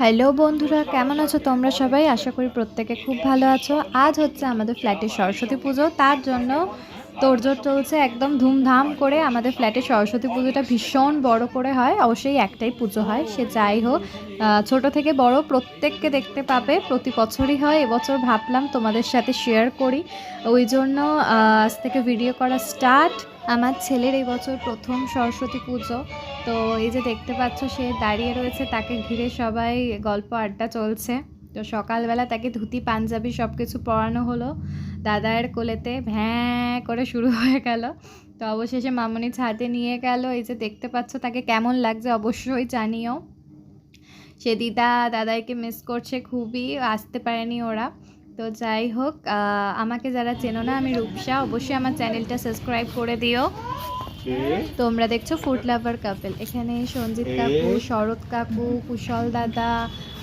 Hello বন্ধুরা, কেমন আছো তোমরা সবাই? আশা করি প্রত্যেকে খুব ভালো আছো। আজ হচ্ছে আমাদের ফ্ল্যাটে সরস্বতী পুজো। তার জন্য তোড়জোড় চলছে একদম ধুমধাম করে আমাদের ফ্ল্যাটে সরস্বতী পুজোটা ভীষণ বড় করে হয়। অবশ্যই একটাই পুজো হয়, সে যাই হোক। ছোট থেকে বড় প্রত্যেককে দেখতে পাবে, প্রতি বছরই হয়। এবছর ভাবলাম তোমাদের সাথে শেয়ার করি। ওই জন্য আজ থেকে ভিডিও করা স্টার্ট আমার ছেলের এই বছর প্রথম সরস্বতী পুজো। তো এই যে দেখতে পাচ্ছ সে দাঁড়িয়ে রয়েছে, তাকে ঘিরে সবাই গল্প আড্ডা চলছে। তো সকালবেলা তাকে ধুতি, পাঞ্জাবি সব কিছু পরানো হলো। দাদার কোলেতে ভ্যাঁ করে শুরু হয়ে গেল। তো অবশেষে মামনি ছাদে নিয়ে গেল। এই যে দেখতে পাচ্ছ তাকে কেমন লাগছে অবশ্যই জানিও। সে দিদা দাদাইকে মিস করছে খুবই, আসতে পারেনি ওরা। তো যাই হোক আমাকে যারা চেনো না, আমি রূপসা। অবশ্যই আমার চ্যানেলটা সাবস্ক্রাইব করে দিও। তোমরা দেখছ ফুড লাভার কাপেল এখানে সঞ্জিত কাকু শরৎ কাকু কুশল দাদা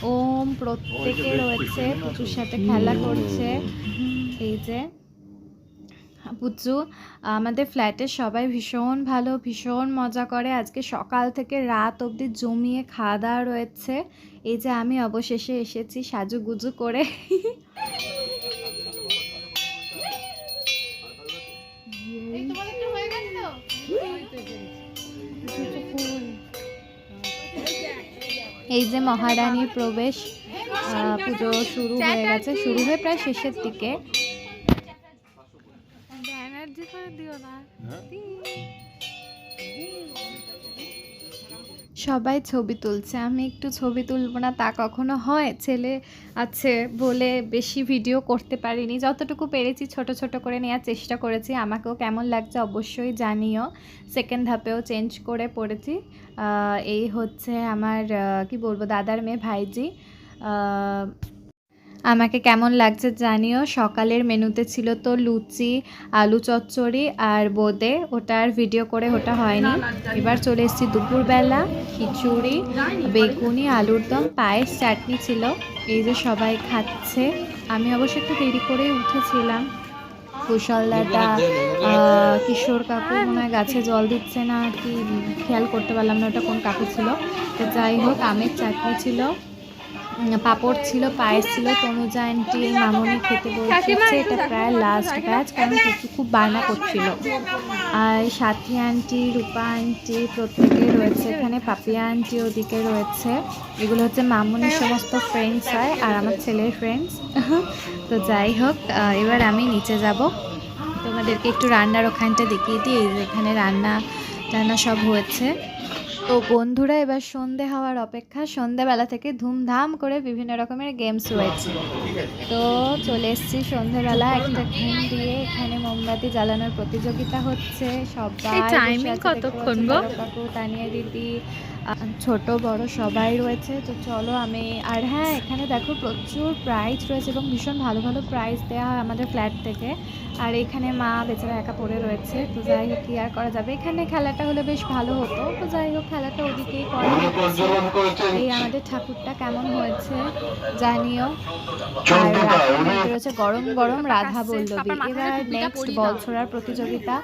ওম প্রত্যেকে রয়েছে পুচুর সাথে খেলা করছে। এই যে। পুচু আমাদের ফ্ল্যাটে সবাই ভীষণ ভালো ভীষণ মজা করে। আজকে সকাল থেকে রাত অবধি জমিয়ে খাওয়া দাওয়া রয়েছে। এই যে আমি অবশেষে এসেছি সাজুগুজু করে। এই যে মহারানীর প্রবেশ আহ, পুজো শুরু হয়ে গেছে। শুরু হয়ে প্রায় শেষের দিকে। দিও না। সবাই ছবি তুলছে। আমি একটু ছবি তুলব না, তা কখনো হয়? ছেলে আছে বলে বেশি ভিডিও করতে পারিনি। যতটুকু পেরেছি ছোট ছোট করে নেওয়ার চেষ্টা করেছি। আমাকেও কেমন লাগছে অবশ্যই জানিও। সেকেন্ড ধাপেও চেঞ্জ করে পড়েছি। এই হচ্ছে আমার কি বলব, দাদার মেয়ে ভাইজি। আমাকে কেমন লাগছে জানিও। সকালের মেনুতে ছিল তো লুচি, আলু চচ্চড়ি আর বোঁদে। ওটার ভিডিও করে ওটা হয়নি। এবার চলে এসেছি দুপুরবেলা। খিচুড়ি, বেগুনি, আলুর দম, পায়েস, চাটনি ছিল। এই যে সবাই খাচ্ছে। আমি অবশ্য একটু দেরি করে উঠেছিলাম। কুশল দাদা কিশোর কাকু মনে গাছে জল দিচ্ছে না কি, খেয়াল করতে পারলাম না ওটা কোন কাকু ছিল। তো যাই হোক, আমের চাটনি ছিল। পাঁপড় ছিল, পায়েস ছিল তনুজা আন্টি মামনি খেতে বলছে এটা প্রায় লাস্ট ব্যাচ কারণ কিছু খুব বায়না করছিল। আর সাথী আন্টি রূপা আন্টি প্রত্যেকেই রয়েছে এখানে, পাপিয়া আন্টি ওদিকে রয়েছে। এগুলো হচ্ছে মামুনির সমস্ত ফ্রেন্ডস হয়, আর আমার ছেলের ফ্রেন্ডস তো যাই হোক এবার আমি নিচে যাব। তোমাদেরকে একটু রান্নার ওখানটা দেখিয়ে দিই এখানে রান্না টান্না সব হয়েছে। তো বন্ধুরা এবার সন্ধে হওয়ার অপেক্ষা। সন্ধেবেলা থেকে ধুমধাম করে বিভিন্ন রকমের গেমস রয়েছে। তো চলে এসছি সন্ধেবেলা। একটা ঘুম দিয়ে এখানে মোমবাতি জ্বালানোর প্রতিযোগিতা হচ্ছে। সবাই কতক্ষণ তানিয়া দিদি ছোট বড় সবাই রয়েছে তো চলো আমি আর হ্যাঁ এখানে দেখো প্রচুর প্রাইজ রয়েছে এবং ভীষণ ভালো ভালো প্রাইজ দেওয়া হয় আমাদের ফ্ল্যাট থেকে। আর এখানে মা বেচারা একা পড়ে রয়েছে তো যাই হোক কি আর করা যাবে? এখানে খেলাটা হলে বেশ ভালো হতো তো যাই হোক খেলাটা ওদিকেই করা এই আমাদের ঠাকুরটা কেমন হয়েছে জানিও। আর রয়েছে গরম গরম রাধা বল্লবী এবার নেক্সট বল ছোড়ার প্রতিযোগিতা।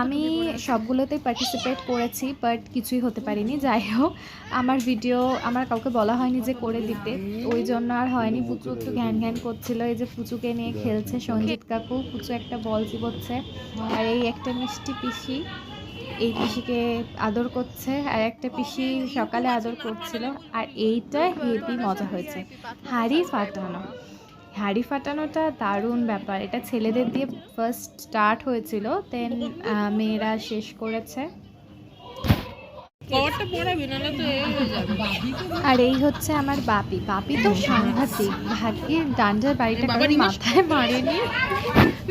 আমি সবগুলোতেই পার্টিসিপেট করেছি বাট কিছুই হতে পারিনি। যাই হোক আমার ভিডিও আমার কাউকে বলা হয়নি যে করে দিতে। ওই জন্য আর হয়নি। পুচু একটু ঘ্যান ঘ্যান করছিল। এই যে পুচুকে নিয়ে খেলছে সঞ্জিত কাকু। পুচু একটা বল চিবোচ্ছে। আর এই একটা মিষ্টি পিসি। এই পিসিকে আদর করছে। আর একটা পিসি সকালে আদর করছিল। আর এইটা হেভি মজা হয়েছে। হাড়ি ফাটানো। হাড়ি ফাটানোটা দারুণ ব্যাপার। এটা ছেলেদের দিয়ে ফার্স্ট স্টার্ট হয়েছিল। দেন মেয়েরা শেষ করেছে। আর এই হচ্ছে আমার বাপি। বাপি তো সাংঘাতিক। ভাগ্যের ডান্ডার বাড়িটা কারোর মাথায় মারেনি।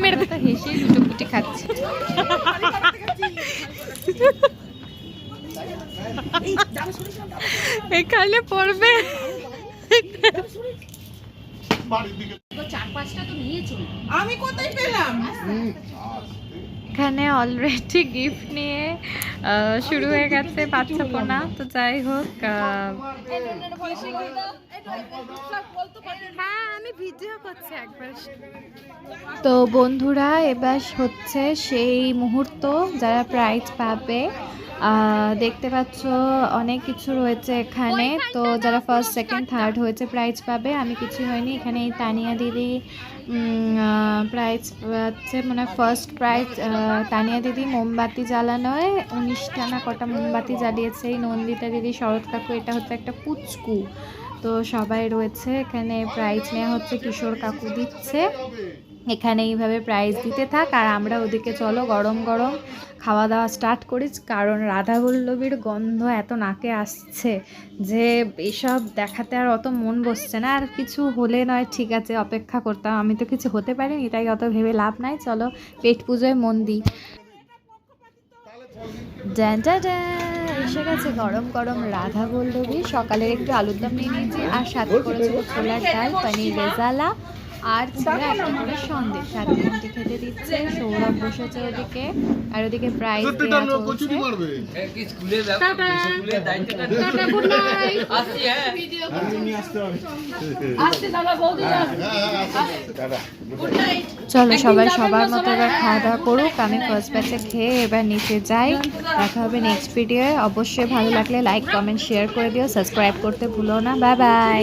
মেরে তো হেসে লুটোপুটি খাচ্ছে। এখানে পড়বে। আমি কোথায় পেলাম? এখানে অলরেডি গিফট নিয়ে শুরু হয়ে গেছে বাচ্চা পোনা তো যাই হোক হ্যাঁ তো বন্ধুরা এবার হচ্ছে সেই মুহূর্ত যারা প্রাইজ পাবে। দেখতে পাচ্ছ, অনেক কিছু রয়েছে এখানে। তো যারা ফার্স্ট সেকেন্ড থার্ড হয়েছে প্রাইজ পাবে। আমি কিছু হয়নি। এখানে এই তানিয়া দিদি প্রাইজ পাচ্ছে মানে ফার্স্ট প্রাইজ তানিয়া দিদি মোমবাতি জ্বালানোয়। উনিশটা না কটা মোমবাতি জ্বালিয়েছে। এই নন্দিতা দিদি, শরৎ কাকু, এটা হচ্ছে একটা পুচকু। তো সবাই রয়েছে। এখানে প্রাইজ নেওয়া হচ্ছে, কিশোর কাকু দিচ্ছে। এখানে এইভাবে প্রাইজ দিতে থাক, আর আমরা ওদিকে চলো গরম গরম খাওয়া দাওয়া স্টার্ট করি। কারণ রাধা বল্লভীর গন্ধ এত নাকে আসছে যে এসব দেখাতে আর অত মন বসছে না। আর কিছু হলে নয়, ঠিক আছে, অপেক্ষা করতাম। আমি তো কিছু হতে পারিনি, তাই অত ভেবে লাভ নাই। চলো পেট পুজোয় মন দিই। ড্যান ড্যান ড্যান, এসে গেছে গরম গরম রাধা বল্লভী সকালের একটু আলুর দম নিয়ে নিয়েছি আর সাথে করেছিল ছোলার ডাল পনির রেজালা। আর ছিল একটা করে সন্দেশ। সাথে রুটি খেতে দিচ্ছে সৌরভ বসেছে ওদিকে। আর ওদিকে প্রাইজ দেওয়া চলছে। চলো সবাই সবার মতো এবার খাওয়া দাওয়া করুক আমি ফার্স্ট ব্যাচে খেয়ে এবার নিচে যাই। দেখা হবে নেক্সট ভিডিওয়ে অবশ্যই ভালো লাগলে লাইক কমেন্ট শেয়ার করে দিও। সাবস্ক্রাইব করতে ভুলো না। Bye bye